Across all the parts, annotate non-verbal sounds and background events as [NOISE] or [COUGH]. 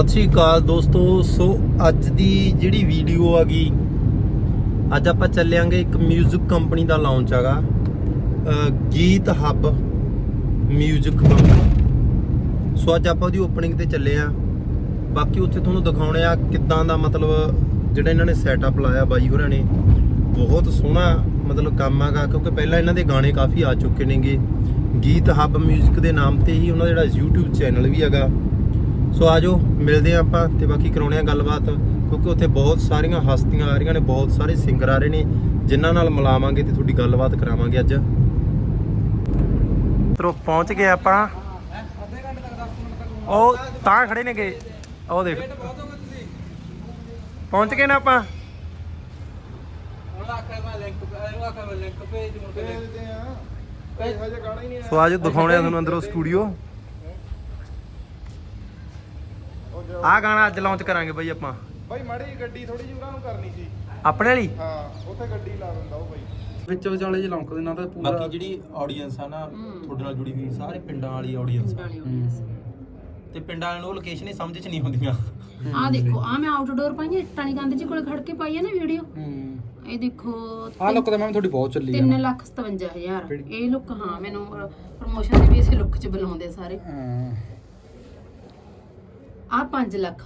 ਸਤਿ ਸ਼੍ਰੀ ਅਕਾਲ ਦੋਸਤੋ ਸੋ ਅੱਜ ਦੀ ਜਿਹੜੀ ਵੀਡੀਓ ਆ ਗਈ ਅੱਜ ਆਪਾਂ ਚੱਲਿਆਂਗੇ ਇੱਕ 뮤직 ਕੰਪਨੀ ਦਾ ਲਾਂਚ ਹੈਗਾ ਅਹ ਗੀਤ ਹੱਬ 뮤직 ਕੰਪਨੀ ਸੋ ਅੱਜ ਆਪਾਂ ਉਹਦੀ ਓਪਨਿੰਗ ਤੇ ਚੱਲੇ ਆ ਬਾਕੀ ਉੱਥੇ ਤੁਹਾਨੂੰ ਦਿਖਾਉਣੇ ਆ ਕਿੱਦਾਂ ਦਾ ਮਤਲਬ ਜਿਹੜਾ ਇਹਨਾਂ ਨੇ ਸੈਟਅਪ ਲਾਇਆ ਬਾਈ ਹੋਰਾਂ ਨੇ ਬਹੁਤ ਸੋਹਣਾ ਮਤਲਬ ਕੰਮ ਹੈਗਾ ਕਿਉਂਕਿ ਪਹਿਲਾਂ ਇਹਨਾਂ ਦੇ ਗਾਣੇ ਕਾਫੀ ਆ ਚੁੱਕੇ ਨੇਗੇ ਗੀਤ ਹੱਬ 뮤직 ਦੇ ਨਾਮ ਤੇ ਹੀ ਉਹਨਾਂ ਦਾ ਜਿਹੜਾ YouTube ਚੈਨਲ ਵੀ ਹੈਗਾ ਸੋ ਆਜੋ ਮਿਲਦੇ ਹਾਂ ਆਪਾਂ ਤੇ ਬਾਕੀ ਕਰਾਉਣੇ ਆ ਗੱਲਬਾਤ ਕਿਉਂਕਿ ਉੱਥੇ ਬਹੁਤ ਸਾਰੀਆਂ ਹਸਤੀਆਂ ਆ ਰਹੀਆਂ ਨੇ ਬਹੁਤ ਸਾਰੇ ਸਿੰਗਰ ਆ ਰਹੇ ਨੇ ਜਿਨ੍ਹਾਂ ਨਾਲ ਮਿਲਾਵਾਂਗੇ ਤੇ ਤੁਹਾਡੀ ਗੱਲਬਾਤ ਕਰਾਵਾਂਗੇ ਅੱਜ। ਤਰੋ ਪਹੁੰਚ ਗਏ ਆਪਾਂ। ਉਹ ਤਾਂ ਖੜੇ ਨੇਗੇ। ਉਹ ਦੇਖ। ਪਹੁੰਚ ਗਏ ਨਾ ਆਪਾਂ। ਸੋ ਆਜੋ ਦਿਖਾਉਣੇ ਆ ਤੁਹਾਨੂੰ ਅੰਦਰੋਂ ਸਟੂਡੀਓ ਆਹ ਗਾਣਾ ਅੱਜ ਲਾਂਚ ਕਰਾਂਗੇ ਬਈ ਆਪਾਂ। ਬਾਈ ਮਾੜੀ ਗੱਡੀ ਥੋੜੀ ਜਿਹੀ ਉਹਨਾਂ ਨੂੰ ਕਰਨੀ ਸੀ। ਆਪਣੇ ਵਾਲੀ? ਹਾਂ ਉੱਥੇ ਗੱਡੀ ਲਾ ਦਿੰਦਾ ਉਹ ਬਾਈ। ਵਿੱਚ ਵਿਚਾਲੇ ਜੇ ਲੌਂਕ ਦੇ ਨਾਲ ਤਾਂ ਬਾਕੀ ਜਿਹੜੀ ਆਡੀਅנס ਆ ਨਾ ਤੁਹਾਡੇ ਨਾਲ ਜੁੜੀ ਹੋਈ ਸਾਰੇ ਪਿੰਡਾਂ ਵਾਲੀ ਆਡੀਅנס ਤੇ ਪਿੰਡਾਂ ਵਾਲਿਆਂ ਨੂੰ ਲੋਕੇਸ਼ਨ ਹੀ ਸਮਝ ਚ ਨਹੀਂ ਹੁੰਦੀਆਂ ਆ ਦੇਖੋ ਆ ਮੈਂ ਆਊਟਡੋਰ ਪਾਈ ਹੈ ਟਾਣੀ ਗੰਦ ਜੀ ਕੋਲ ਖੜ ਕੇ ਪਾਈ ਹੈ ਨਾ ਵੀਡੀਓ ਇਹ ਦੇਖੋ ਆ ਲੁੱਕ ਤਾਂ ਮੈਮ ਤੁਹਾਡੀ ਬਹੁਤ ਚੱਲੀ ਆ। 357000 ਇਹ ਲੁੱਕ ਹਾਂ ਮੈਨੂੰ ਪ੍ਰੋਮੋਸ਼ਨ ਦੇ ਵੀ ਇਸੇ ਲੁੱਕ ਚ ਬੁਲਾਉਂਦੇ ਸਾਰੇ। ਹਾਂ। ਆ 5 ਲੱਖ।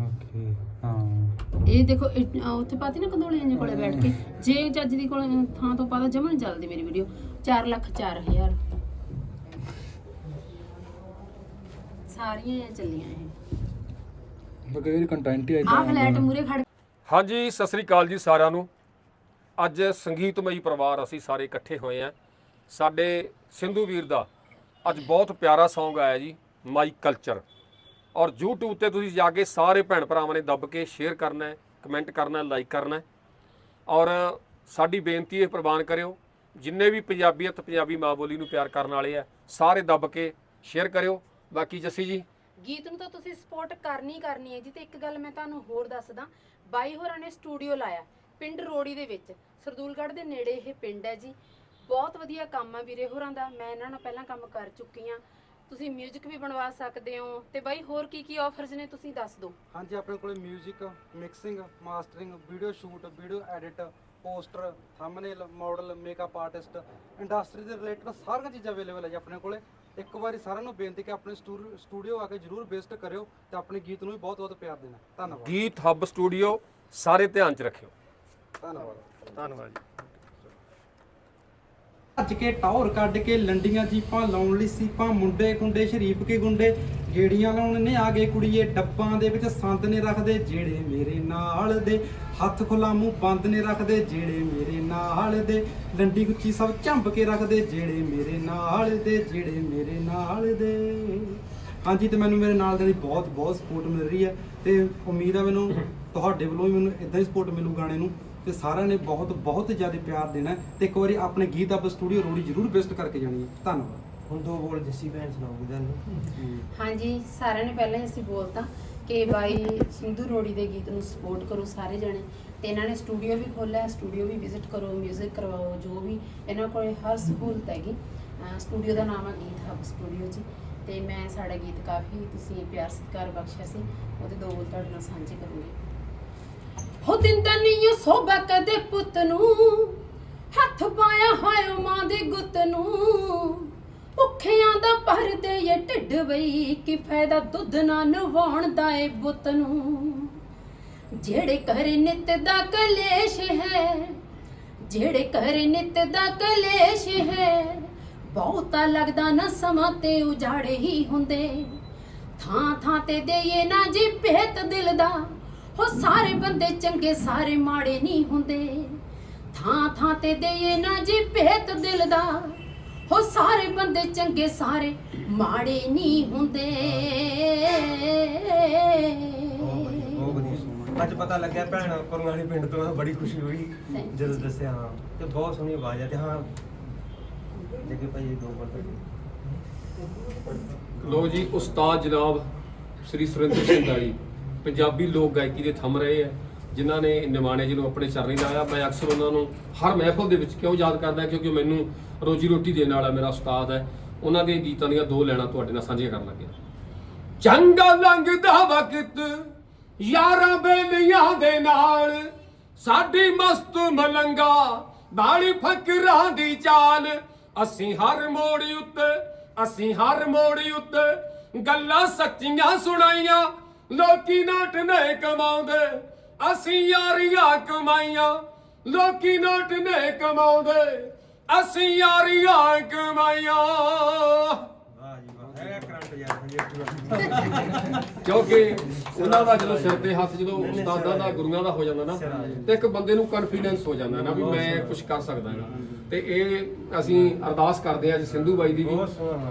ਓਕੇ ਹਾਂ। ਇਹ ਦੇਖੋ ਉੱਥੇ ਪਾਤੀ ਨਾ ਕੰਦੋਲੀਆਂ ਦੇ ਕੋਲੇ ਬੈਠ ਕੇ। ਜੇ ਜੱਜ ਦੀ ਕੋਲੇ ਥਾਂ ਤੋਂ ਪਾਦਾ ਜਮਨ ਚੱਲਦੀ ਮੇਰੀ ਵੀਡੀਓ 4 ਲੱਖ 4000 ਸਾਰੀਆਂ ਇਹ ਚੱਲੀਆਂ ਇਹ। ਬਗੇ ਇਹ ਕੰਟੈਂਟ ਹੀ ਆ ਇਦਾਂ ਫਲੈਟ ਮੂਰੇ ਖੜ ਹਾਂਜੀ ਸਤਿ ਸ੍ਰੀ ਅਕਾਲ ਜੀ ਸਾਰਿਆਂ ਨੂੰ। ਅੱਜ ਸੰਗੀਤਮਈ ਪਰਿਵਾਰ ਅਸੀਂ ਸਾਰੇ ਇਕੱਠੇ ਹੋਏ ਆ ਸਾਡੇ ਸਿੰਧੂ ਵੀਰ ਦਾ ਅੱਜ ਬਹੁਤ ਪਿਆਰਾ Song ਆਇਆ ਜੀ ਮਾਈ ਕਲਚਰ ਔਰ YouTube ਤੇ ਤੁਸੀਂ ਜਾ ਕੇ ਸਾਰੇ ਭੈਣ ਭਰਾਵਾਂ ਨੇ ਦੱਬ ਕੇ ਸ਼ੇਅਰ ਕਰਨਾ ਹੈ ਕਮੈਂਟ ਕਰਨਾ ਹੈ ਲਾਈਕ ਕਰਨਾ ਹੈ। ਔਰ ਸਾਡੀ ਬੇਨਤੀ ਇਹ ਪ੍ਰਵਾਨ ਕਰਿਓ, ਜਿੰਨੇ ਵੀ ਪੰਜਾਬੀਅਤ ਪੰਜਾਬੀ ਮਾਂ ਬੋਲੀ ਨੂੰ ਪਿਆਰ ਕਰਨ ਵਾਲੇ ਆ, ਸਾਰੇ ਦੱਬ ਕੇ ਸ਼ੇਅਰ ਕਰਿਓ। ਬਾਕੀ ਜੱਸੀ ਜੀ? ਗੀਤ ਨੂੰ ਤਾਂ ਤੁਸੀਂ ਸਪੋਰਟ ਕਰਨੀ ਕਰਨੀ ਹੈ ਜੀ, ਤੇ ਇੱਕ ਗੱਲ ਮੈਂ ਤੁਹਾਨੂੰ ਹੋਰ ਦੱਸਦਾ। ਬਾਈ ਹੋਰਾਂ ਨੇ ਸਟੂਡੀਓ ਲਾਇਆ, ਪਿੰਡ ਰੋੜੀ ਦੇ ਵਿੱਚ। ਸਰਦੂਲਗੜ੍ਹ ਦੇ ਨੇੜੇ ਇਹ ਪਿੰਡ ਹੈ ਜੀ। ਬਹੁਤ ਵਧੀਆ ਕੰਮ ਆ ਵੀਰੇ ਹੋਰਾਂ ਦਾ, ਮੈਂ ਇਹਨਾਂ ਨਾਲ ਪਹਿਲਾਂ ਕੰਮ ਕਰ ਚੁੱਕੀ ਆ ਤੁਸੀਂ 뮤직 ਵੀ ਬਣਵਾ ਸਕਦੇ ਹੋ ਤੇ ਬਾਈ ਹੋਰ ਕੀ ਕੀ ਆਫਰਸ ਨੇ ਤੁਸੀਂ ਦੱਸ ਦਿਓ ਹਾਂਜੀ ਆਪਣੇ ਕੋਲੇ 뮤직 mixing mastering video shoot video edit poster thumbnail model makeup artist industry ਦੇ ਰਿਲੇਟਡ ਸਾਰੀਆਂ ਚੀਜ਼ਾਂ ਅਵੇਲੇਬਲ ਹੈ ਜੀ ਆਪਣੇ ਕੋਲੇ ਇੱਕ ਵਾਰੀ ਸਾਰਿਆਂ ਨੂੰ ਬੇਨਤੀ ਕਿ ਆਪਣੇ ਸਟੂਡੀਓ ਆ ਕੇ ਜਰੂਰ ਵਿਜ਼ਿਟ ਕਰਿਓ ਤੇ ਆਪਣੇ ਗੀਤ ਨੂੰ ਵੀ ਬਹੁਤ ਬਹੁਤ ਪਿਆਰ ਦੇਣਾ ਧੰਨਵਾਦ ਗੀਤ ਹੱਬ ਸਟੂਡੀਓ ਸਾਰੇ ਧਿਆਨ 'ਚ ਰੱਖਿਓ ਧੰਨਵਾਦ ਧੰਨਵਾਦ ਜੀ ਭੱਜ ਕੇ ਟੌਰ ਕੱਢ ਕੇ ਲੰਡੀਆਂ ਜੀਪਾਂ ਲਾਉਣ ਲਈ ਸੀਪਾਂ ਮੁੰਡੇ ਕੁੰਡੇ ਸ਼ਰੀਫ ਕੇ ਗੁੰਡੇ ਗੇੜੀਆਂ ਲਾਉਣ ਨੇ ਆ ਗਏ ਕੁੜੀਏ ਡੱਬਾਂ ਦੇ ਵਿੱਚ ਸੰਦ ਨੇ ਰੱਖਦੇ ਜਿਹੜੇ ਮੇਰੇ ਨਾਲ ਦੇ ਹੱਥ ਖੁੱਲਾ ਮੂੰਹ ਬੰਦ ਨੇ ਰੱਖਦੇ ਜਿਹੜੇ ਮੇਰੇ ਨਾਲ ਦੇ ਲੰਡੀ ਗੁੱਚੀ ਸਭ ਝੰਬ ਕੇ ਰੱਖਦੇ ਜਿਹੜੇ ਮੇਰੇ ਨਾਲ ਦੇ ਜਿਹੜੇ ਮੇਰੇ ਨਾਲ ਦੇ। ਹਾਂਜੀ ਤੇ ਮੈਨੂੰ ਮੇਰੇ ਨਾਲ ਦੇ ਦੀ ਬਹੁਤ ਬਹੁਤ ਸਪੋਰਟ ਮਿਲ ਰਹੀ ਹੈ ਤੇ ਉਮੀਦ ਹੈ ਮੈਨੂੰ [COUGHS] ਤੁਹਾਡੇ ਵੱਲੋਂ ਵੀ ਮੈਨੂੰ ਇਦਾਂ ਹੀ ਸਪੋਰਟ ਮਿਲੂ ਗਾਣੇ ਨੂੰ। ਤੇ ਸਾਰਿਆਂ ਨੇ ਬਹੁਤ ਬਹੁਤ ਜ਼ਿਆਦਾ ਪਿਆਰ ਦੇਣਾ ਤੇ ਇੱਕ ਵਾਰੀ ਆਪਣੇ ਗੀਤ ਆਪ ਸਟੂਡੀਓ ਰੋੜੀ ਜ਼ਰੂਰ ਵਿਜ਼ਿਟ ਕਰਕੇ ਜਾਣੀ ਹੈ। ਧੰਨਵਾਦ। ਹੁਣ ਦੋ ਬੋਲ ਜੱਸੀ ਭੈਣ ਸੁਣਾਉਂਗੀ ਤੁਹਾਨੂੰ? ਹਾਂਜੀ ਸਾਰਿਆਂ ਨੇ ਪਹਿਲਾਂ ਹੀ ਅਸੀਂ ਬੋਲਤਾ ਕਿ ਬਾਈ ਸਿੰਧੂ ਰੋੜੀ ਦੇ ਗੀਤ ਨੂੰ ਸਪੋਰਟ ਕਰੋ ਸਾਰੇ ਜਣੇ ਤੇ ਇਹਨਾਂ ਨੇ ਸਟੂਡੀਓ ਵੀ ਖੋਲ੍ਹਿਆ ਸਟੂਡੀਓ ਵੀ ਵਿਜ਼ਿਟ ਕਰੋ 뮤직 ਕਰਵਾਓ ਜੋ ਵੀ ਇਹਨਾਂ ਕੋਲੇ ਹਰ ਸਹੂਲਤ ਹੈਗੀ। ਸਟੂਡੀਓ ਦਾ ਨਾਮ ਹੈ ਗੀਤ ਹੱਬ ਸਟੂਡੀਓ ਜੀ ਤੇ ਮੈਂ ਸਾਡਾ ਗੀਤ ਕਾਫੀ ਤੁਸੀਂ ਪਿਆਰ ਸਤਿਕਾਰ ਬਖਸ਼ਿਆ ਸੀ ਉਹਦੇ ਦੋ ਬੋਲ ਤੁਹਾਡੇ ਨਾਲ ਸਾਂਝੇ ਕਰੂੰਗੀ। ਹੋ ਦਿੰਦਾ ਨਹੀਂ ਉਹ ਸੋਭਾ ਕਦੇ ਪੁੱਤ ਨੂੰ। ਹੱਥ ਪਾਇਆ ਹੋਇਆ ਮਾਂ ਦੀ ਗੁੱਤ ਨੂੰ। ਭੁੱਖਿਆਂ ਦਾ ਭਰਦੇ ਏ ਢਿੱਡ ਬਈ, ਕੀ ਫਾਇਦਾ ਦੁੱਧ ਨਾ ਨਵਾਉਣ ਦਾ ਏ ਬੁੱਤ ਨੂੰ। ਜਿਹੜੇ ਘਰ ਨਿਤ ਦਾ ਕਲੇਸ਼ ਹੈ, ਜਿਹੜੇ ਘਰ ਨਿਤ ਦਾ ਕਲੇਸ਼ ਹੈ, ਬਹੁਤਾ ਲੱਗਦਾ ਨਾ ਸਮਾਂ ਤੇ ਉਜਾੜੇ ਹੀ ਹੁੰਦੇ। ਥਾਂ ਥਾਂ ਤੇ ਦੇਈਏ ਨਾ ਜੀ ਭੇਤ ਦਿਲ ਦਾ। ਹੋ ਸਾਰੇ ਬੰਦੇ ਚੰਗੇ ਸਾਰੇ ਮਾੜੇ ਨਹੀਂ ਹੁੰਦੇ। ਥਾਂ ਥਾਂ ਤੇ ਦੇਈਏ ਨਾ ਜੀ ਭੇਤ ਦਿਲ ਦਾ। ਹੋ ਸਾਰੇ ਬੰਦੇ ਚੰਗੇ ਸਾਰੇ ਮਾੜੇ ਨਹੀਂ ਹੁੰਦੇ। ਅੱਜ ਪਤਾ ਲੱਗਿਆ ਭੈਣ ਕੁਰੰਗਾਲੀ ਪਿੰਡ ਤੋਂ ਬੜੀ ਖੁਸ਼ੀ ਹੋਈ ਜਦੋਂ ਦੱਸਿਆ ਹਾਂ। ਤੇ ਬਹੁਤ ਸੋਹਣੀ ਆਵਾਜ਼ ਹੈ ਤੇ ਹਾਂ। ਦੇਖੇ ਭਾਈ ਦੋ ਬੋਲ ਲੋ ਜੀ ਉਸਤਾਦ ਜਨਾਬ ਸ੍ਰੀ ਸੁਰਿੰਦਰ ਸਿੰਘ ਦਾ ਜੀ। ਪੰਜਾਬੀ ਲੋਕ ਗਾਇਕੀ ਦੇ ਥੰਮ ਰਹੇ ਆ, ਜਿਨ੍ਹਾਂ ਨੇ ਨਿਮਾਣੇ ਜੀ ਨੂੰ ਆਪਣੇ ਚਰਨੀ ਲਾਇਆ। ਮੈਂ ਅਕਸਰ ਉਹਨਾਂ ਨੂੰ ਹਰ ਮਹਿਫਲ ਦੇ ਵਿੱਚ ਕਿਉਂ ਯਾਦ ਕਰਦਾ ਕਿਉਂਕਿ ਮੈਨੂੰ ਰੋਜੀ ਰੋਟੀ ਦੇਣ ਵਾਲਾ ਮੇਰਾ ਉਸਤਾਦ ਹੈ। ਉਹਨਾਂ ਦੇ ਗੀਤਾਂ ਦੀਆਂ ਦੋ ਲੈਣਾ ਤੁਹਾਡੇ ਨਾਲ ਸਾਂਝੀਆਂ ਕਰਨ ਲੱਗਿਆ ਚੰਗਾ ਲੰਘਦਾ ਵਕਤ ਯਾਰਾਂ ਬੇਲੀਆਂ ਦੇ ਨਾਲ, ਸਾਡੀ ਮਸਤ ਮਲੰਗਾ ਬਾਲੀ ਫਕਰਾਂ ਦੀ ਚਾਲ। ਅਸੀਂ ਹਰ ਮੋੜ ਉੱਤੇ, ਅਸੀਂ ਹਰ ਮੋੜ ਉੱਤੇ ਗੱਲਾਂ ਸੱਚੀਆਂ ਸੁਣਾਈਆਂ ਲੋਕੀ ਨੋਟ ਨਹੀਂ ਕਮਾਉਂਦੇ ਅਸੀਂ ਯਾਰੀਆਂ ਕਮਾਈਆਂ। ਲੋਕੀ ਨੋਟ ਨਹੀਂ ਕਮਾਉਂਦੇ ਅਸੀਂ ਯਾਰੀਆਂ ਕਮਾਈਆਂ। [LAUGHS] ਕਿਉਂਕਿ ਉਹਨਾਂ ਦਾ ਜਦੋਂ ਸਿਰ ਤੇ ਹੱਥ ਜਦੋਂ ਉਸਤਾਦਾਂ ਦਾ ਗੁਰੂਆਂ ਦਾ ਹੋ ਜਾਂਦਾ ਨਾ ਤੇ ਇੱਕ ਬੰਦੇ ਨੂੰ ਕੌਨਫੀਡੈਂਸ ਹੋ ਜਾਂਦਾ ਨਾ ਵੀ ਮੈਂ ਕੁਝ ਕਰ ਸਕਦਾ ਹਾਂ ਤੇ ਇਹ ਅਸੀਂ ਅਰਦਾਸ ਕਰਦੇ ਹਾਂ ਅੱਜ ਸਿੰਧੂ ਬਾਈ ਦੀ ਵੀ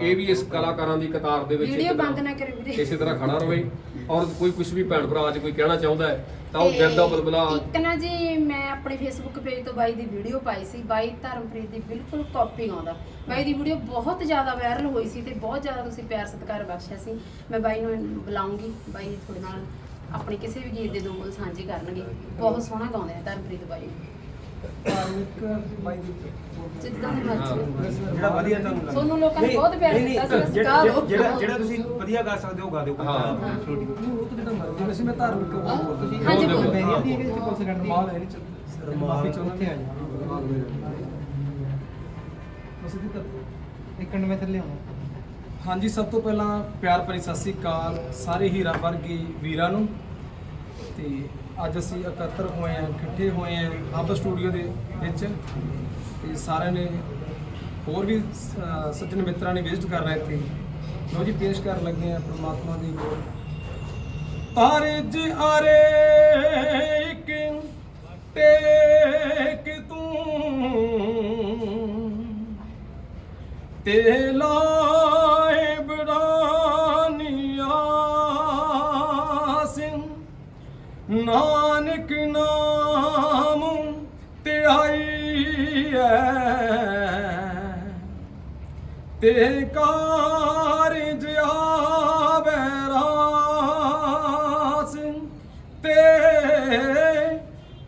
ਇਹ ਵੀ ਇਸ ਕਲਾਕਾਰਾਂ ਦੀ ਕਤਾਰ ਦੇ ਵਿੱਚ ਵੀਡੀਓ ਇੱਕ ਬੰਦ ਤਰ੍ਹਾਂ- ਨਾ ਕਰੇ ਵੀਰੇ। ਇਸੇ ਤਰ੍ਹਾਂ ਖੜਾ ਰਵੇ। ਔਰ ਕੋਈ ਕੁਝ ਵੀ ਭੈਣ ਭਰਾ ਅੱਜ ਕੋਈ ਕਹਿਣਾ ਚਾਹੁੰਦਾ ਹੈ ਤਾਂ ਉਹ ਦਿਲ ਦਾ ਬਲਬਲਾ। ਇੱਕ ਨਾ ਜੀ ਮੈਂ ਆਪਣੇ ਫੇਸਬੁੱਕ ਪੇਜ ਤੋਂ ਬਾਈ ਦੀ ਵੀਡੀਓ ਪਾਈ ਸੀ। ਬਾਈ ਧਰਮਪ੍ਰੀਤ ਦੀ ਬਿਲਕੁਲ ਕਾਪੀ ਆਉਂਦਾ। ਬਾਈ ਦੀ ਵੀਡੀਓ ਬਹੁਤ ਜ਼ਿਆਦਾ ਵਾਇਰਲ ਹੋਈ ਸੀ ਤੇ ਬਹੁਤ ਜ਼ਿਆਦਾ ਤੁਸੀਂ ਪਿਆਰ ਸਤਿਕਾਰ ਬਖਸ਼ਿਆ ਸੀ। ਮੈਂ ਬਾਈ ਨੂੰ ਬੁਲਾਉਂਗੀ। ਬਾਈ ਤੁਹਾਡੇ ਨਾਲ ਆਪਣੇ ਕਿਸੇ ਵੀ ਗੀਤ ਦੇ ਦੋ ਬੋਲ ਸਾਂਝੇ ਕਰਨਗੇ। ਬਹੁਤ ਸੋਹਣਾ ਗਾਉਂਦੇ ਨੇ ਧਰਮਪ੍ਰੀਤ ਬਾਈ। ਧਾਰਮਿਕ ਬਾਈ ਦੀ ਜਿੱਦਾਂ ਦੀ ਮਰਜ਼ੀ। ਜਿਹੜਾ ਵਧੀਆ ਤੁਹਾਨੂੰ ਲੱਗਦਾ। ਤੁਹਾਨੂੰ ਲੋਕਾਂ ਨੇ ਬਹੁਤ ਪਿਆਰ ਕੀਤਾ ਸੀ ਅਸੀਂ ਗਾ ਜਿਹੜਾ ਲਓ। ਜਿਹੜਾ ਜਿਹੜਾ ਤੁਸੀਂ ਵਧੀਆ ਗਾ ਸਕਦੇ ਹੋ ਗਾ ਦਿਓ ਹਾਂ। ਉਹ ਤਾਂ ਜਿਹੜਾ ਮਰਜ਼ੀ ਵੈਸੇ ਮੈਂ ਧਾਰਮਿਕ ਬੋਲਦਾ ਸੀ ਹਾਂਜੀ, ਬੋਲੋ। ਮੈਂ ਇਹ ਵੀ ਕਿ ਕੋਲ ਸੈਕੰਡ ਮਾਲ ਹੈ ਨਹੀਂ ਚੱਲ ਮਾਫੀ ਚਾਹੁੰਦਾ ਤੇ ਆ ਜਾ। ਤੁਸੀਂ ਦੀ ਕਰ ਇੱਕ ਮਿੰਟ ਮੈਂ ਥੱਲੇ ਆਉਣਾ। ਹਾਂਜੀ ਸਭ ਤੋਂ ਪਹਿਲਾਂ ਪਿਆਰ ਭਰੀ ਸਤਿ ਸ੍ਰੀ ਅਕਾਲ ਸਾਰੇ ਹੀਰਾ ਵਰਗੇ ਵੀਰਾਂ ਨੂੰ। ਤੇ ਅੱਜ ਅਸੀਂ ਇਕੱਤਰ ਹੋਏ ਆ ਇਕੱਠੇ ਹੋਏ ਆ ਹੱਬ ਸਟੂਡੀਓ ਦੇ ਵਿੱਚ। ਤੇ ਸਾਰਿਆਂ ਨੇ ਹੋਰ ਵੀ ਸੱਜਣ ਮਿੱਤਰਾਂ ਨੇ ਵਿਜ਼ਿਟ ਕਰਨਾ ਇੱਥੇ। ਲੋ ਜੀ, ਪੇਸ਼ ਕਰਨ ਲੱਗੇ ਆ ਪ੍ਰਮਾਤਮਾ ਦੀ ਬੋਲ ਤਾਰੇ ਜਿਹਾਰੇ ਇੱਕ ਟੇਕ ਤੂੰ। ਤੇ ਲਾਏ ਨਾਨਕ ਨਾਮ ਤੇ ਆਈ ਐ। ਤੇ ਕਾਰਜ ਆਵੇ ਰਾਸ ਤੇ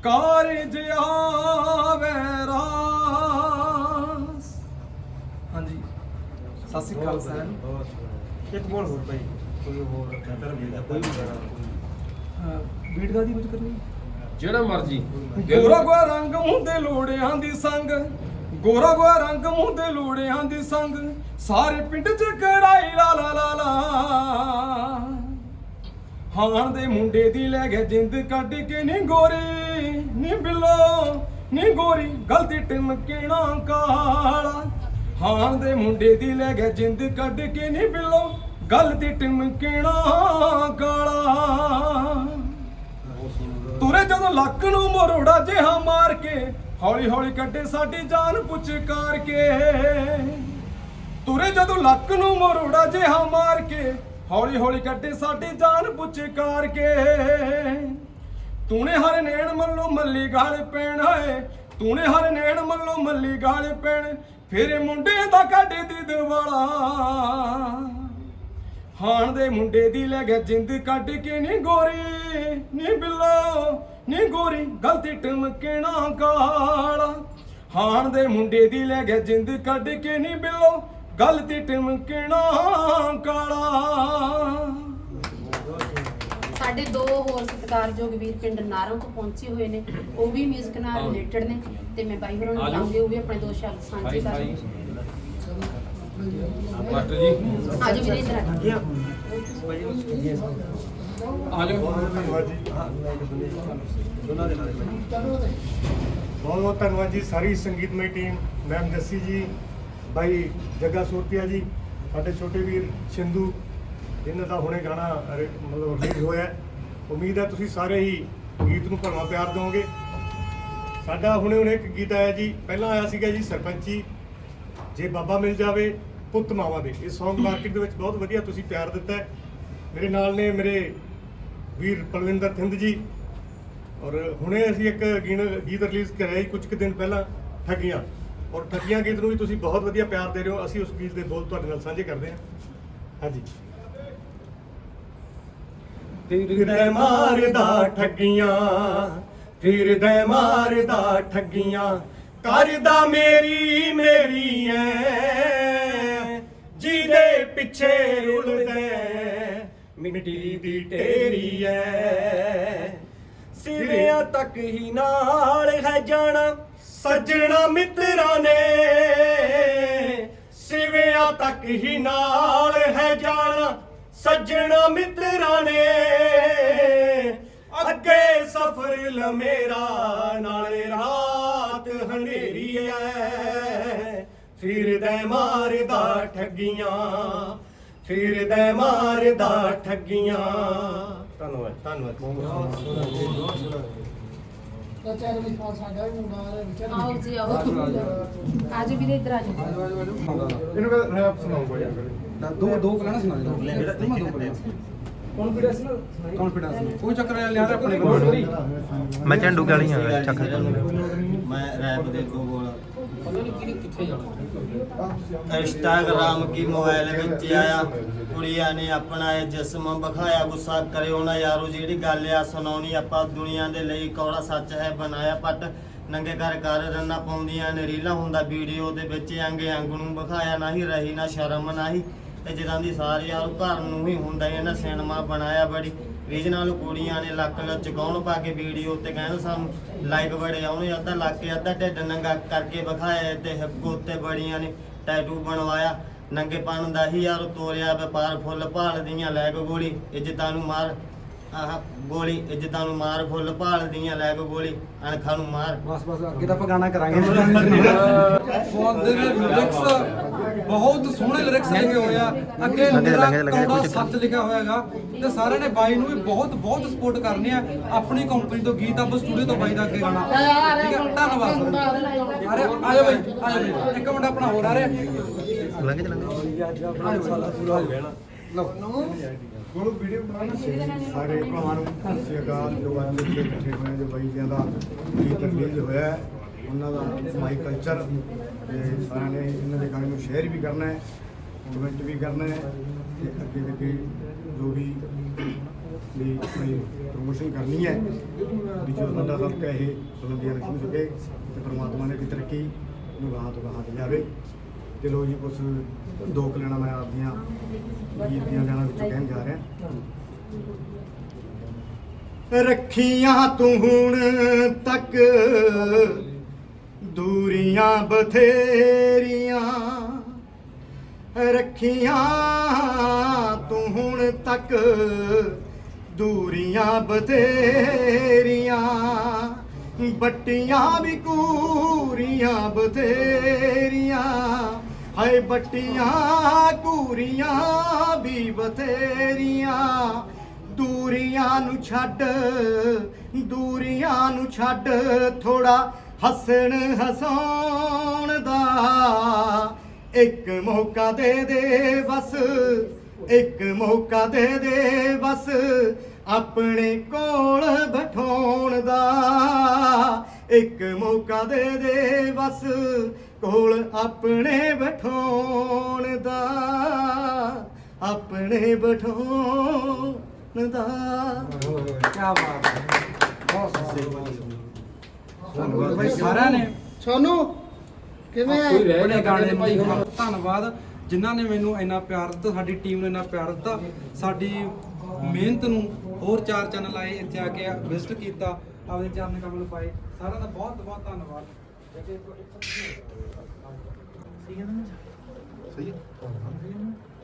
ਕਾਰਜ ਆਵੇ ਰਾਸ। ਹਾਂਜੀ ਸਤਿ ਸ਼੍ਰੀ ਅਕਾਲ ਸਰ ਇੱਕ ਬੋਲ ਹੋਰ ਭਾਈ। ਕੋਈ ਹੋਰ ਧਰਮ ਦਾ ਕੋਈ ਵੀ ਬੀਟ ਗਾ ਦੀ ਕੁਝ ਕਰਨੀ? ਜਿਹੜਾ ਮਰਜ਼ੀ। ਗੋਰਾ ਗੋਰਾ ਰੰਗ ਤੇ ਲੋੜਿਆਂ ਦੀ ਸੰਗ। ਗੋਰਾ ਗੋਰਾ ਰੰਗ ਤੇ ਲੋੜਿਆਂ ਦੀ ਸੰਗ। ਸਾਰੇ ਪਿੰਡ ਚ ਕਰਾਈ ਲਾ ਲਾ ਲਾ ਲਾ। ਹਾਣ ਦੇ ਮੁੰਡੇ ਦੀ ਲੈ ਗਿਆ ਜਿੰਦ ਕੱਢ ਕੇ ਨੀ ਗੋਰੀ ਨੀ ਬਿੱਲੋ ਨੀ ਗੋਰੀ। ਗਲਤੀ ਟਿਮਕਣਾ ਕਾਲਾ। ਹਾਣ ਦੇ ਮੁੰਡੇ ਦੀ ਲੈ ਗਿਆ ਜਿੰਦ ਕੱਢ ਕੇ ਨੀ ਬਿੱਲੋ ਗਲਤੀ ਟਿਮਕਣਾ ਕਾਲਾ। ਤੁਰੇ ਜਦੋਂ ਲੱਕ ਨੂੰ ਮਰੋੜਾ ਜਿਹਾ ਮਾਰ ਕੇ, ਹੌਲੀ ਹੌਲੀ ਕੱਢੇ ਸਾਡੀ ਜਾਨ ਪੁਚਕਾਰ ਕੇ। ਤੁਰੇ ਜਦੋਂ ਲੱਕ ਨੂੰ ਮਰੋੜਾ ਜਿਹਾ ਮਾਰ ਕੇ, ਹੌਲੀ ਹੌਲੀ ਕੱਢੇ ਸਾਡੀ ਜਾਨ ਪੁਚਕਾਰ ਕੇ। ਤੂਨੇ ਹਰ ਨੈਣ ਮੱਲੋ ਮੱਲੀ ਗਾਲ ਪੈਣ ਹੈ ਤੂਨੇ ਹਰ ਨੈਣ ਮੱਲੋ ਮੱਲੀ ਗਾਲ ਪੈਣ, ਫੇਰੇ ਮੁੰਡੇ ਦਾ ਕੱਢ ਦੀ ਦਿਵਾਲਾ। ਹਾਣ ਦੇ ਮੁੰਡੇ ਦੀ ਲੈ ਗਿਆ ਜਿੰਦ ਕੱਢ ਕੇ ਨੀ ਗੋਰੀ ਨੀ ਬਿੱਲੋ ਨੀ ਗੋਰੀ ਗਲਤੀ ਟਮਕਣਾ ਕਾਲਾ ਹਾਣ ਦੇ ਮੁੰਡੇ ਦੀ ਲੈ ਗਿਆ ਜਿੰਦ ਕੱਢ ਕੇ ਨੀ ਬਿੱਲੋ ਗਲਤੀ ਟਮਕਣਾ ਕਾਲਾ ਸਾਡੇ ਦੋ ਹੋਰ ਸਤਿਕਾਰਯੋਗ ਵੀਰ ਪਿੰਡ ਨਾਰੋਂ ਤੋਂ ਪਹੁੰਚੇ ਹੋਏ ਨੇ ਉਹ ਵੀ 뮤직 ਨਾਲ ਰਿਲੇਟਡ ਨੇ ਤੇ ਮੈਂ ਬਾਈ ਹੋਰਾਂ ਨੂੰ। ਬੁਲਾਉਂਗੀ ਉਹ ਵੀ ਆਪਣੇ ਦੋ ਸ਼ਬਦ ਸਾਂਝੇ ਕਰਨ ਮਾਸਟਰ ਜੀ ਆਜੋ ਵੀਰੇ ਇੱਧਰ ਆ ਜਾਓ। ਆ ਜਾਓ ਧੰਨਵਾਦ ਜੀ ਦੋਨਾਂ ਦੇ ਨਾਲ ਬਹੁਤ ਬਹੁਤ ਧੰਨਵਾਦ ਜੀ ਸਾਰੀ ਸੰਗੀਤਮਈ ਟੀਮ ਮੈਮ ਜੱਸੀ ਜੀ ਬਾਈ ਜੱਗਾ ਸੂਰਤੀਆ ਜੀ ਸਾਡੇ ਛੋਟੇ ਵੀਰ ਸਿੰਧੂ ਇਹਨਾਂ ਦਾ ਹੁਣੇ ਗਾਣਾ ਰੇ- ਮਤਲਬ ਰਿਲੀਜ਼ ਹੋਇਆ ਹੈ। ਉਮੀਦ ਹੈ ਤੁਸੀਂ ਸਾਰੇ ਹੀ ਗੀਤ ਨੂੰ ਭਰਵਾ ਪਿਆਰ ਦਿਓਗੇ ਸਾਡਾ ਹੁਣੇ ਹੁਣੇ ਇੱਕ ਗੀਤ ਆਇਆ ਜੀ ਪਹਿਲਾਂ ਆਇਆ ਸੀਗਾ ਜੀ ਸਰਪੰਚੀ ਜੇ ਬਾਬਾ ਮਿਲ ਜਾਵੇ ਪੁੱਤ ਮਾਵਾਂ ਦੇ। ਇਹ Song ਮਾਰਕੀਟ ਦੇ ਵਿੱਚ ਬਹੁਤ ਵਧੀਆ ਤੁਸੀਂ ਪਿਆਰ ਦਿੱਤਾ ਹੈ। ਮੇਰੇ ਨਾਲ ਨੇ ਮੇਰੇ ਵੀਰ ਪਲਵਿੰਦਰ ਥਿੰਦ ਜੀ। ਔਰ ਹੁਣੇ ਅਸੀਂ ਇੱਕ ਗੀਨ- ਗੀਤ ਰਿਲੀਜ਼ ਕਰਿਆ ਜੀ ਕੁਝ ਕੁ ਦਿਨ ਪਹਿਲਾਂ ਠੱਗੀਆਂ। ਔਰ ਠੱਗੀਆਂ ਗੀਤ ਨੂੰ ਵੀ ਤੁਸੀਂ ਬਹੁਤ ਵਧੀਆ ਪਿਆਰ ਦੇ ਰਹੇ ਹੋ। ਅਸੀਂ ਉਸ ਗੀਤ ਦੇ ਬੋਲ ਤੁਹਾਡੇ ਨਾਲ ਸਾਂਝੇ ਕਰਦੇ ਹਾਂ। ਹਾਂਜੀ। ਫਿਰਦੇ ਮਾਰਦਾ ਠੱਗੀਆਂ। ਫਿਰਦੇ ਮਾਰਦਾ ਠੱਗੀਆਂ। ਕਰਦਾ ਮੇਰੀ ਮੇਰੀ ਐ। ਜਿਹਦੇ ਪਿੱਛੇ ਰੁਲਦੇ ਮਿੱਟੀ ਦੀ ਢੇਰੀ ਐ ਸਿਰਿਆਂ ਤੱਕ ਹੀ ਨਾਲ ਹੈ ਜਾਣਾ, ਸੱਜਣਾ ਮਿੱਤਰਾਂ ਨੇ। ਸਿਵਿਆਂ ਤੱਕ ਹੀ ਨਾਲ ਹੈ ਜਾਣਾ, ਸੱਜਣਾ ਮਿੱਤਰਾਂ ਨੇ। ਅੱਗੇ ਸਫ਼ਰ ਲਮੇਰਾ ਨਾਲੇ ਰਾਤ ਹਨੇਰੀ ਐ ਫਿਰਦਾ ਮਾਰਦਾ ਠੱਗੀਆਂ ਫਿਰਦਾ ਮਾਰਦਾ ਠੱਗੀਆਂ। ਧੰਨਵਾਦ ਧੰਨਵਾਦ। ਆਓ ਜੀ ਆਓ। ਆਜੋ ਵੀਰੇ ਇੱਧਰ ਆਜੋ। ਇਹਨੂੰ ਕਹਿੰਦਾ ਰੈਪ ਸੁਣਾਓ ਯਾਰ ਦੋ ਦੋ ਕਲਾਣਾ ਸੁਣਾ ਦੇ ਦੋ ਦੋ ਕਲਾਣਾ ਕੌਨਫੀਡੈਂਸ ਨਾਲ ਕੌਨਫੀਡੈਂਸ ਕੋਈ ਚੱਕਰ ਨਹੀਂ ਲਿਆ ਆਪਣੇ ਕੋਲ। ਮੈਂ ਝੰਡੂ ਗਾਲੀ ਆ ਚੱਕ मैं रैप देखो बोला ਇੰਸਟਾਗ੍ਰਾਮ ਕੀ ਮੋਬਾਈਲ ਵਿੱਚ ਆਇਆ ਕੁੜੀਆਂ ਨੇ ਆਪਣਾ ਇਹ ਜਿਸਮ ਵਿਖਾਇਆ ਗੁੱਸਾ ਕਰਿਓ ਨਾ ਯਾਰੋ ਜਿਹੜੀ ਗੱਲ ਆ ਸੁਣਾਉਣੀ ਆਪਾਂ ਦੁਨੀਆ ਦੇ ਲਈ ਕੌੜਾ ਸੱਚ ਹੈ ਬਣਾਇਆ ਪੱਟ ਨੰਗੇ ਕਰ ਕਰ ਰੰਨਾ ਪਾਉਂਦੀਆਂ ਨੇ ਰੀਲਾਂ ਹੁੰਦਾ ਵੀਡੀਓ ਦੇ ਵਿੱਚ ਅੰਗੇ ਅੰਗ ਨੂੰ ਵਿਖਾਇਆ ਨਹੀਂ ਰਹੀ ਨਾ ਸ਼ਰਮ ਨਹੀਂ ਤੇ ਜਿਦਾਂ ਦੀ ਸਾਰੀ ਯਾਰ ਘਰ ਨੂੰ ਹੀ ਹੁੰਦਾ ਇਹਨਾਂ ਸਿਨੇਮਾ ਬਣਾਇਆ ਬੜੀ ਰੀਜਨਲ ਕੁੜੀਆਂ ਨੇ ਲੱਕ ਲੱਚ ਗਾਉਣ ਪਾ ਕੇ ਵੀਡੀਓ ਉੱਤੇ ਕਹਿੰਦੇ ਸਾਨੂੰ ਲਾਈਕ ਬੜੇ ਉਹਨੇ ਅੱਧਾ ਲੱਕ ਕੇ ਅੱਧਾ ਢਿੱਡ ਨੰਗਾ ਕਰਕੇ ਵਿਖਾਇਆ ਤੇ ਹਿੱਪ ਬੜੀਆਂ ਨੇ ਟੈਟੂ ਬਣਵਾਇਆ। ਨੰਗੇ ਪਨ ਦਾ ਹੀ ਯਾਰ ਤੋਰਿਆ, ਵਪਾਰ ਫੁੱਲ ਭਾਲ ਦੀਆਂ ਲੈ ਕੇ ਗੋਲੀ, ਇੱਜ਼ਤਾਂ ਨੂੰ ਮਾਰ ਆਹ ਗੋਲੀ ਇੱਜ਼ਤਾਂ ਨੂੰ ਮਾਰ ਫੁੱਲ ਭਾਲਦੀਆਂ ਲੈ ਕੇ ਗੋਲੀ ਅਣਖਾਂ ਨੂੰ ਮਾਰ। ਬਸ ਬਸ ਅੱਗੇ ਤਾਂ ਆਪਾਂ ਗਾਣਾ ਕਰਾਂਗੇ। ਫੋਨ ਦੇ ਲਿਰਿਕਸ ਬਹੁਤ ਸੋਹਣੇ ਲਿਰਿਕਸ ਲਿਖੇ ਹੋਏ ਆ। ਅੱਗੇ ਮੇਰਾ ਕੌੜਾ ਸੱਚ ਲਿਖਿਆ ਹੋਇਆ ਹੈਗਾ ਤੇ ਸਾਰਿਆਂ ਨੇ ਬਾਈ ਨੂੰ ਵੀ ਬਹੁਤ ਬਹੁਤ ਸਪੋਰਟ ਕਰਨੀ ਆ। ਆਪਣੀ ਕੰਪਨੀ ਤੋਂ ਗੀਤ ਅਬ ਸਟੂਡੀਓ ਤੋਂ ਬਾਈ ਦਾ ਅੱਗੇ ਗਾਣਾ। ਠੀਕ ਹੈ ਧੰਨਵਾਦ ਅਰੇ ਆਜੋ ਬਾਈ ਆਜੋ ਬਾਈ। ਇੱਕ ਮਿੰਟ ਆਪਣਾ ਹੋਰ ਆ ਰਿਹਾ। ਲੰਘ ਚ ਲੰਘ ਵੀਡੀਓ ਬਣਾਉਣਾ ਸਾਰੇ ਭਰਾਵਾਂ ਨੂੰ ਸਤਿ ਸ਼੍ਰੀ ਅਕਾਲ ਜੋ ਅੱਜ ਇੱਥੇ ਇਕੱਠੇ ਹੋਏ ਜੋ ਬਾਈ ਜਿਆਂ ਦਾ ਗੀਤ ਰਿਲੀਜ਼ ਹੋਇਆ ਹੈ, ਉਹਨਾਂ ਦਾ ਮਾਈ ਕਲਚਰ ਤੇ ਸਾਰਿਆਂ ਨੇ ਇਹਨਾਂ ਦੇ ਗਾਣੇ ਨੂੰ ਸ਼ੇਅਰ ਵੀ ਕਰਨਾ ਹੈ ਕਮੈਂਟ ਵੀ ਕਰਨਾ ਹੈ ਤੇ ਅੱਗੇ ਦੇ ਅੱਗੇ ਜੋ ਵੀ ਵੀ ਕੋਈ ਪ੍ਰੋਮੋਸ਼ਨ ਕਰਨੀ ਹੈ ਵੀ ਜੋ ਸਾਡਾ ਹਲਕਾ ਇਹ ਬੁਲੰਦੀਆਂ ਰੱਖੀ ਸਕੇ ਤੇ ਪ੍ਰਮਾਤਮਾ ਨੇ ਵੀ ਤਰੱਕੀ ਨੂੰ ਗਾਹਾਂ ਤੋਂ ਗਾਹਾਂ ਤੇ ਜਾਵੇ ਚਲੋ ਜੀ, ਕੁਛ ਦੋ ਲੈਣਾ ਮੈਂ ਆਪਦੀਆਂ ਗੀਤ ਦੀਆਂ ਲੈਣਾ ਵਿੱਚੋਂ ਕਹਿਣ ਜਾ ਰਿਹਾ। ਰੱਖੀਆਂ ਤੂੰ ਹੁਣ ਤੱਕ, ਦੂਰੀਆਂ ਬਥੇਰੀਆਂ। ਰੱਖੀਆਂ ਤੂੰ ਹੁਣ ਤੱਕ, ਦੂਰੀਆਂ ਬਥੇਰੀਆਂ। ਬੱਟੀਆਂ ਵੀ ਕੂਰੀਆਂ ਬਥੇਰੀਆਂ। ਹਾਏ ਬੱਟੀਆਂ ਕੂਰੀਆਂ ਵੀ ਬਥੇਰੀਆਂ। ਦੂਰੀਆਂ ਨੂੰ ਛੱਡ, ਦੂਰੀਆਂ ਨੂੰ ਛੱਡ ਥੋੜਾ ਹੱਸਣ ਹਸਾਉਣ ਦਾ। ਇੱਕ ਮੌਕਾ ਦੇ ਦੇ ਬਸ, ਇੱਕ ਮੌਕਾ ਦੇ ਦੇ ਬਸ, ਆਪਣੇ ਕੋਲ ਬਿਠਾਉਣ ਦਾ। ਇੱਕ ਮੌਕਾ ਦੇ ਦੇ ਬਸ ਕੋਲ ਆਪਣੇ ਬਿਠਾਉਣ ਦਾ ਆਪਣੇ ਬਿਠਾਉਣ ਦਾ। ਕੀ ਬਾਤ ਹੈ। ਬਹੁਤ ਧੰਨਵਾਦ ਬਾਈ ਸਾਰਿਆਂ ਨੇ। ਸੋਨੂ ਕਿਵੇਂ ਹੈ ਬੜੇ ਗਾਣੇ ਭਾਈ ਧੰਨਵਾਦ। ਜਿਨ੍ਹਾਂ ਨੇ ਮੈਨੂੰ ਇੰਨਾ ਪਿਆਰ ਦਿੱਤਾ ਸਾਡੀ ਟੀਮ ਨੂੰ ਇੰਨਾ ਪਿਆਰ ਦਿੱਤਾ। ਸਾਡੀ ਮਿਹਨਤ ਨੂੰ ਹੋਰ ਚਾਰ ਚੈਨਲ ਆਏ ਇੱਥੇ ਆ ਕੇ ਵਿਜ਼ਿਟ ਕੀਤਾ ਆਪਦੇ ਚਰਨ ਕਮਲ ਪਾਏ। ਸਾਰਿਆਂ ਦਾ ਬਹੁਤ ਬਹੁਤ ਧੰਨਵਾਦ। 세개 하면 잘. 세 개? 어, 세 개면?